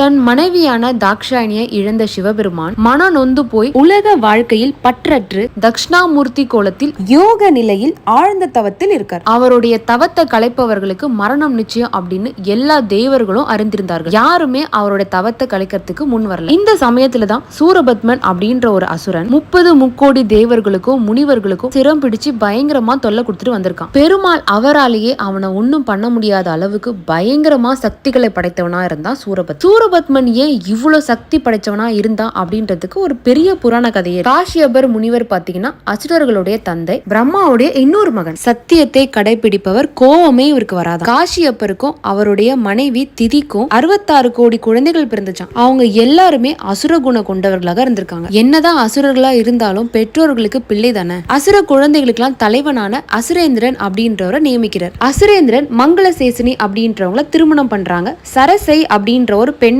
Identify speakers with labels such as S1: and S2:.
S1: தன் மனைவியான தாக்ஷாயணியை இழந்த சிவபெருமான் மன நொந்து போய் உலக வாழ்க்கையில் பற்றற்று தக்ஷணாமூர்த்தி கோலத்தில் யோக நிலையில் ஆழ்ந்த தவத்தில் இருக்கார். அவருடைய தவத்தை கலைப்பவர்களுக்கு மரணம் நிச்சயம் அப்படின்னு எல்லா தேவர்களும் அறிந்திருந்தார்கள். யாருமே அவருடைய தவத்தை கலைக்கிறதுக்கு முன் வரல. இந்த சமயத்துல தான் சூரபத்மன் அப்படின்ற ஒரு அசுரன் முப்பது முக்கோடி தேவர்களுக்கும் முனிவர்களுக்கும் சிரம் பிடிச்சு பயங்கரமா தொல்லை கொடுத்துட்டு வந்திருக்கான். பெருமாள் அவராலேயே அவனை ஒன்னும் பண்ண முடியாத அளவுக்கு பயங்கரமா சக்திகளை படைத்தவனா இருந்தான் சூரபத். சூரபத்மன் ஏன் இவ்வளவு சக்தி படைச்சவனா இருந்தான் அப்படின்றதுக்கு ஒரு பெரிய புராண கதையே. காஷ்யபர் முனிவர் பாத்தீங்கன்னா அசுரர்களுடைய தந்தை பிரம்மாவுடைய இன்னொரு மகன். சத்தியத்தை கடைபிடிப்பவர் கோவமே இவருக்கு வராது. காஷியப்பருக்கும் அவருடைய மனைவி திதிக்கும் அறுபத்தாறு கோடி குழந்தைகள் பிறந்துச்சான் அவங்க எல்லாருமே அசுர குணம் கொண்டவர்களாக இருந்திருக்காங்க. என்னதான் அசுரர்களா இருந்தாலும் பெற்றோர்களுக்கு பிள்ளை தானே. அசுர குழந்தைகளுக்கெல்லாம் தலைவனான அசுரேந்திரன் அப்படின்றவரை நியமிக்கிறார். அசுரேந்திரன் மங்களசேசினி அப்படின்றவங்கள திருமணம் பண்றாங்க. சரசை அப்படின்ற ஒரு பெண்